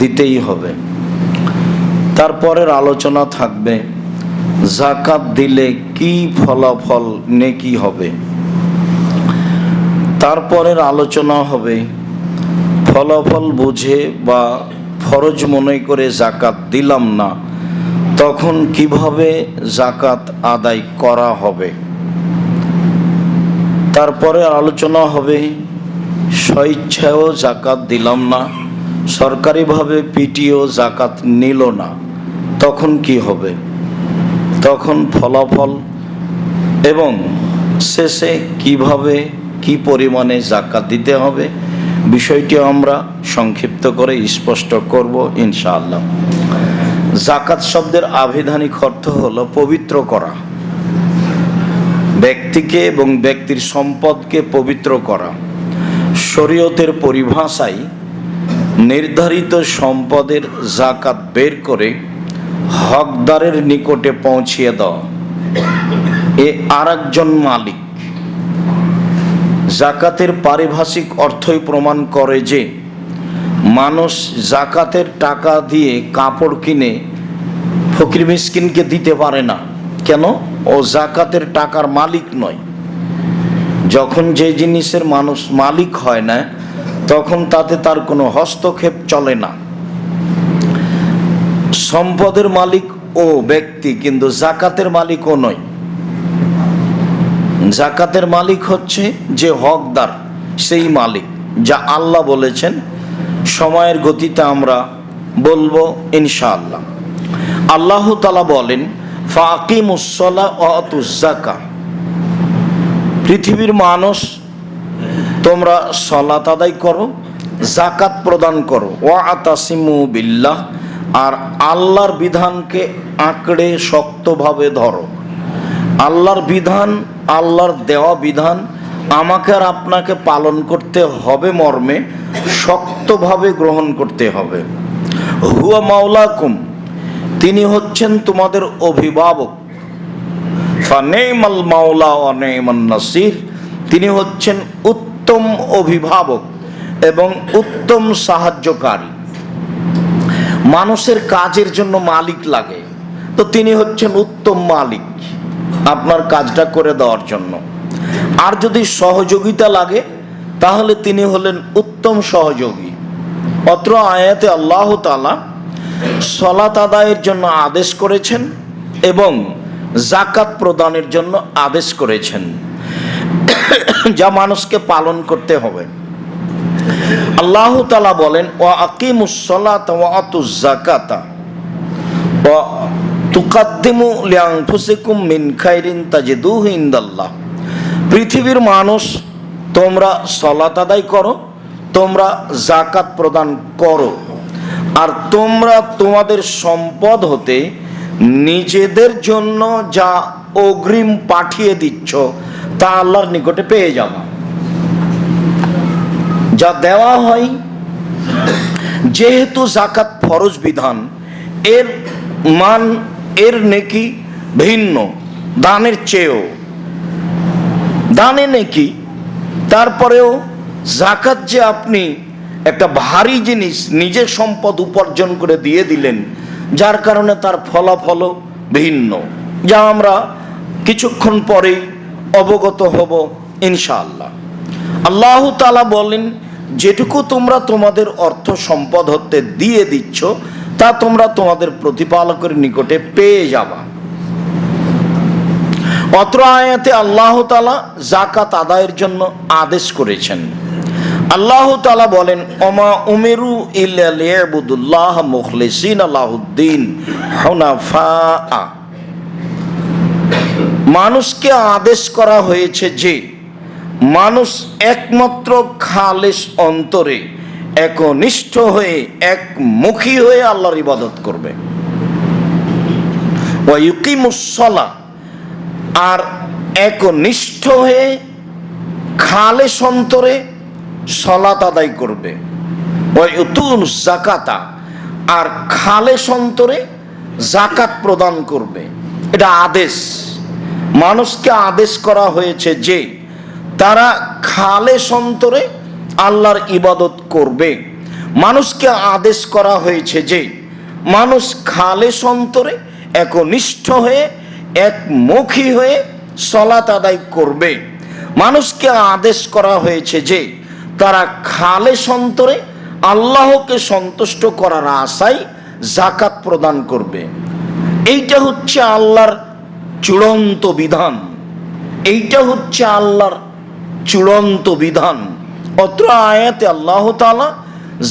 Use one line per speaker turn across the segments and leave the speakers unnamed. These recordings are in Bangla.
দিতেই হবে। তারপরের আলোচনা থাকবে জাকাত দিলে কি ফলাফল নেকি হবে। তারপরের আলোচনা হবে, ফলাফল বুঝে বা ফরজ মনে করে জাকাত দিলাম না, তখন কীভাবে জাকাত আদায় করা হবে? তারপরে আলোচনা হবে, স্বইচ্ছায়ও জাকাত দিলাম না সরকারিভাবে পিটিও জাকাত নিল না, তখন কি হবে? তখন ফলাফল এবং শেষে কীভাবে, কি পরিমাণে জাকাত দিতে হবে, বিষয়টি আমরা সংক্ষিপ্ত করে স্পষ্ট করব ইনশাআল্লাহ। জাকাত শব্দের আবিধানিক অর্থ হল পবিত্র করা। ব্যক্তিকে এবং ব্যক্তির সম্পদকে পবিত্র করা। শরীয়তের পরিভাষায় নির্ধারিত সম্পদের জাকাত বের করে হকদারের নিকটে পৌঁছিয়ে দেওয়া এ আর মালিক। জাকাতের পারিভাষিক অর্থই প্রমাণ করে যে মানুষ জাকাতের টাকা দিয়ে কাপড় কিনে ফকির মিসকিনকে দিতে পারে না। কেন? ও জাকাতের টাকার মালিক নয়। যখন যে জিনিসের মানুষ মালিক হয় না তখন তাতে তার কোনো হস্তক্ষেপ চলে না। সম্পদের মালিক ও ব্যক্তি, কিন্তু জাকাতের মালিকও নয়। জাকাতের মালিক হচ্ছে যে হকদার, সেই মালিক, যা আল্লাহ বলেছেন, সময়ের গতিতে আমরা বলব ইনশাআল্লাহ। আল্লাহ তালা বলেন ফাকিমুসলা অতুজাকা পৃথিবীর মানুষ তোমরা সলাত আদায় করো জাকাত প্রদান করো। ও আতাসিমু বিল্লাহ, আর আল্লাহর বিধানকে আঁকড়ে শক্তভাবে ধরো। আল্লাহর বিধান, আল্লাহর দেওয়া বিধান, আমাকে আর আপনাকে পালন করতে হবে মর্মে, শক্তভাবে গ্রহণ করতে হবে। হুয়া মাওলাকুম, তিনি হচ্ছেন তোমাদের অভিভাবক। ফানেমাল মাওলা অনেমান নাসির, তিনি হচ্ছেন উত্তম অভিভাবক এবং উত্তম সাহায্যকারী। মানুষের কাজের জন্য মালিক লাগে। তো তিনি হচ্ছেন উত্তম মালিক আপনার কাজটা করে দেওয়ার জন্য। আর যদি সহযোগিতা লাগে, তাহলে তিনি হলেন উত্তম সহযোগী। অত্র আয়াতে আল্লাহ তালা সলাত আদায়ের জন্য আদেশ করেছেন এবং জাকাত প্রদানের জন্য আদেশ করেছেন। যা মানুষকে পালন করতে হবে। আল্লাহ তালা বলেন ও আকিমুসলাত তুকাদ্দিমু পৃথিবীর মানুষ, তোমরা সলাত আদায় করো, তোমরা জাকাত প্রদান করো। আর তোমরা তোমাদের সম্পদ হতে নিজেদের জন্য যা অগ্রিম পাঠিয়ে দিচ্ছ তা আল্লাহর নিকটে পেয়ে যাবা। যা দেওয়া হয়, যেহেতু জাকাত ফরজ বিধান, এর মান, এর নেকি ভিন্ন, দানের চেয়েও। দানে নেকি, তারপরেও জাকাত যে আপনি একটা ভারী জিনিস, নিজের সম্পদ উপার্জন করে দিয়ে দিলেন, যার কারণে তার ফলাফলও ভিন্ন। যা আমরা কিছুক্ষণ পরেই অবগত হব, ইনশাআল্লাহ। আল্লাহ তালা বলেন, যেটুকু তোমরা তোমাদের অর্থ সম্পদ হতে দিয়ে দিচ্ছ, তা তোমরা তোমাদের প্রতিপালকের নিকটে পেয়ে যাবা। অত্র আয়াতে আল্লাহ তালা জাকাত আদায়ের জন্য আদেশ করেছেন। আল্লাহ তালা বলেন অমা উমেরু ইবুদুল্লাহ মুখলিসিন আল্লাহুদ্দিন হনাফা মানুষকে আদেশ করা হয়েছে যে, মানুষ একমাত্র খালেস অন্তরে একনিষ্ঠ হয়ে, একমুখী হয়ে আল্লাহর ইবাদত করবে। ওয়ুকিমুসলা আর একনিষ্ঠ হয়ে খালেস অন্তরে সলাত আদায় করবে। ওয়ুতুন জাকাতা আর খালেস অন্তরে জাকাত প্রদান করবে। এটা আদেশ। মানুষকে আদেশ করা হয়েছে যে তারা খালে সন্তরে আল্লাহর ইবাদত করবে। মানুষকে আদেশ করা হয়েছে যে মানুষ খালে সন্তরে একনিষ্ঠ হয়ে, একমুখী হয়ে সলাত আদায় করবে। মানুষকে আদেশ করা হয়েছে যে তারা খালে সন্তরে আল্লাহকে সন্তুষ্ট করার আশায় জাকাত প্রদান করবে। এইটা হচ্ছে আল্লাহর চূড়ান্ত বিধান। এইটা হচ্ছে আল্লাহর চূড়ান্ত বিধান। অত্র আয়াতে আল্লাহ তালা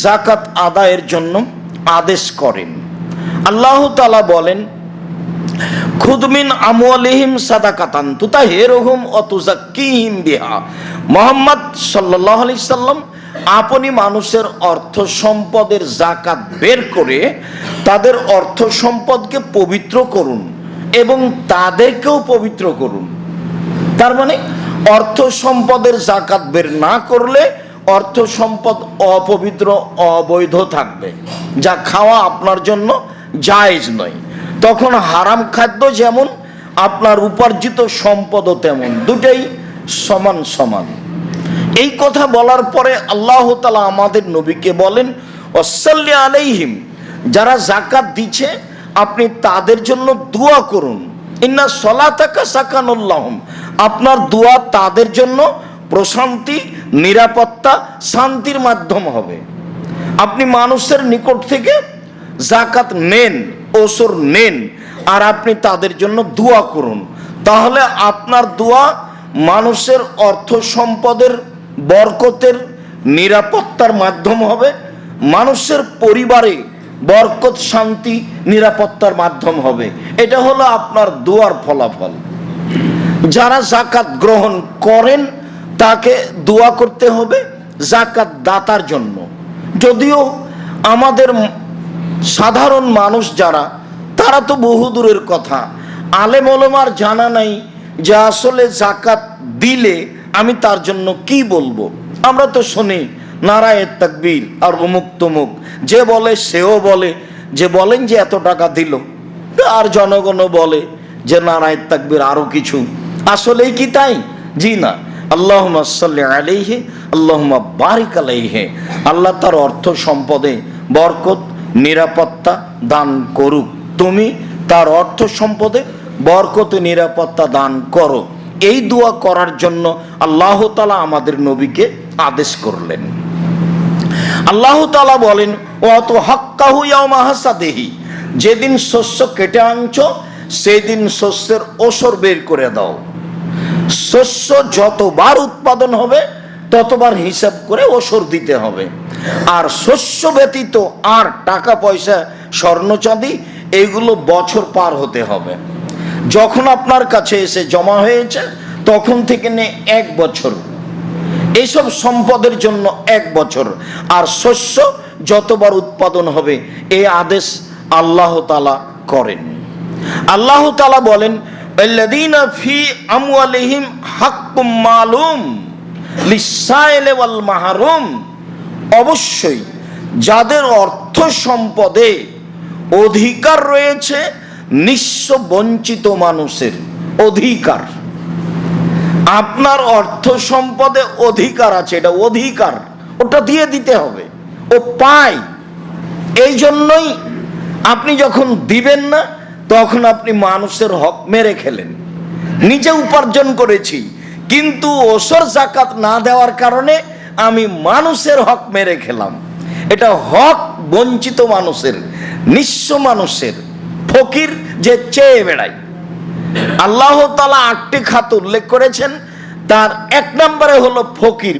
জাকাত আদায়ের জন্য আদেশ করেন। আল্লাহ তালা বলেন খুদমিন আমওয়ালিহিম সাদাকাতান তুতা হেরহুম অতুজাক্কিহিম বিহা। মোহাম্মদ সাল্লাহ আলি সাল্লাম আপনি মানুষের অর্থ সম্পদের জাকাত বের করে তাদের অর্থ সম্পদকে পবিত্র করুন। এবং তাদেরকেও পবিত্র করুন। তার মানে অর্থ সম্পদের জাকাত বের না করলে অর্থ সম্পদ অপবিত্র, অবৈধ থাকবে। যা খাওয়া আপনার জন্য জায়েজ নয়। তখন হারাম খাদ্য যেমন, আপনার উপার্জিত সম্পদও তেমন। দুটাই সমান সমান। এই কথা বলার পরে আল্লাহ তালা আমাদের নবীকে বলেন আলাইহিম। যারা জাকাত দিচ্ছে আপনি তাদের জন্য দোয়া করুন। ইন্না সলাতাকা সাকানুল্লাহম। আপনার দোয়া তাদের জন্য প্রশান্তি, নিরাপত্তা, শান্তির মাধ্যম হবে। আপনি মানুষের নিকট থেকে জাকাত নেন, ওসর নেন, আর আপনি তাদের জন্য দোয়া করুন। তাহলে আপনার দোয়া মানুষের অর্থ সম্পদের বরকতের নিরাপত্তার মাধ্যম হবে, মানুষের পরিবারে বরকত, শান্তি, নিরাপত্তার মাধ্যম হবে। এটা হলো আপনার দোয়ার ফলাফল। যারা জাকাত গ্রহণ করেন, তাকে দোয়া করতে হবে জাকাত দাতার জন্য। যদিও আমাদের সাধারণ মানুষ যারা, তারা তো বহু দূরের কথা। আলেম ওলমার জানা নাই যে আসলে জাকাত দিলে আমি তার জন্য কি বলব। আমরা তো শুনি নারায়ের তাকবীর আর অমুক তমুক। যে বলে সেও বলে, যে বলেন যে এত টাকা দিল, আর জনগণও বলে যে নারায়ের তাকবীর আরও কিছু। আসলেই কি তাই? জি না। আল্লাহ সাল্লি আলাইহে আল্লাহ বারিক আলাইহে। আল্লাহ তার অর্থ সম্পদে বরকত, নিরাপত্তা দান করুক। তুমি তার অর্থ সম্পদে বরকত, নিরাপত্তা দান করো। এই দোয়া করার জন্য আল্লাহ তালা আমাদের নবীকে আদেশ করলেন। আল্লাহ তালা বলেন অত হাক্কাহু দেহি যেদিন শস্য কেটে আনছো, সেদিন শস্যের ওসর বের করে দাও। শস্য যতবার উৎপাদন হবে, ততবার হিসাব করে ওসর দিতে হবে। আর শস্য ব্যতীত আর টাকা পয়সা, স্বর্ণ চাঁদি, এগুলো বছর পার হতে হবে। যখন আপনার কাছে এসে জমা হয়েছে, তখন থেকে নে এক বছর। এইসব সম্পদের জন্য এক বছর। আর শস্য যতবার উৎপাদন হবে, এ আদেশ আল্লাহ তালা করেন। আল্লাহ তালা বলেন ফি মালুম অবশ্যই যাদের অর্থ সম্পদে অধিকার রয়েছে, নিঃস্ব বঞ্চিত মানুষের অধিকার। আপনার অর্থ সম্পদে অধিকার আছে, এটা অধিকার, ওটা দিয়ে দিতে হবে, ও পায়। এই জন্যই আপনি যখন দিবেন না, তখন আপনি মানুষের হক মেরে খেলেন। নিজে উপার্জন করেছি, কিন্তু ওসর জাকাত না দেওয়ার কারণে আমি মানুষের হক মেরে খেলাম। এটা হক বঞ্চিত মানুষের, নিঃস্ব মানুষের, ফকির যে চেয়ে বেড়ায়। আল্লাহ তালা আটটি খাত উল্লেখ করেছেন। তার এক নম্বরে হলো ফকির।